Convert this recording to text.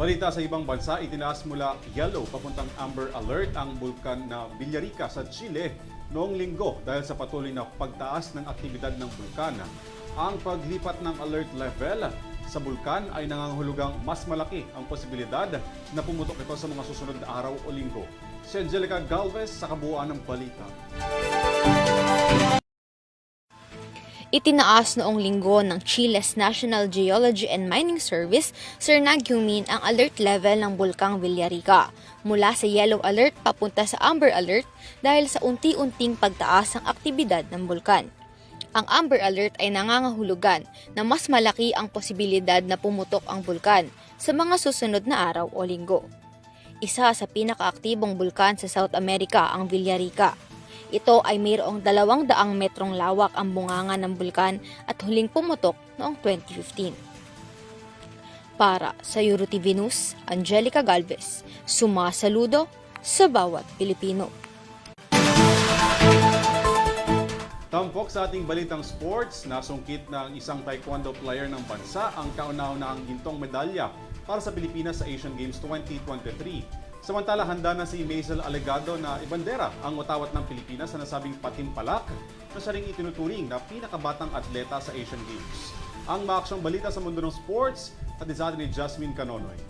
Balita sa ibang bansa, itinaas mula yellow papuntang amber alert ang bulkan na Villarica sa Chile noong linggo dahil sa patuloy na pagtaas ng aktibidad ng bulkan. Ang paglipat ng alert level sa bulkan ay nangangahulugang mas malaki ang posibilidad na pumutok ito sa mga susunod na araw o linggo. Si Angelica Galvez sa kabuuan ng balita. Itinaas noong linggo ng Chile's National Geology and Mining Service, Sir Nagyumin, ang alert level ng Bulkang Villarica mula sa yellow alert papunta sa amber alert dahil sa unti-unting pagtaas ng aktibidad ng bulkan. Ang amber alert ay nangangahulugan na mas malaki ang posibilidad na pumutok ang bulkan sa mga susunod na araw o linggo. Isa sa pinakaaktibong bulkan sa South America ang Villarica. Ito ay mayroong dalawang daang metrong lawak ang bunganga ng bulkan at huling pumutok noong 2015. Para sa Euro TV News, Angelica Galvez, sumasaludo sa bawat Pilipino. Tampok sa ating balitang sports, nasungkit ng isang taekwondo player ng bansa ang kauna-unahang gintong medalya para sa Pilipinas sa Asian Games 2023. Samantala, handa na si Maisel Alegado na ibandera ang utawat ng Pilipinas sa nasabing patimpalak na siya ring itinuturing na pinakabatang atleta sa Asian Games. Ang maaksyong balita sa mundo ng sports, at sa ni Jasmine Canonoy.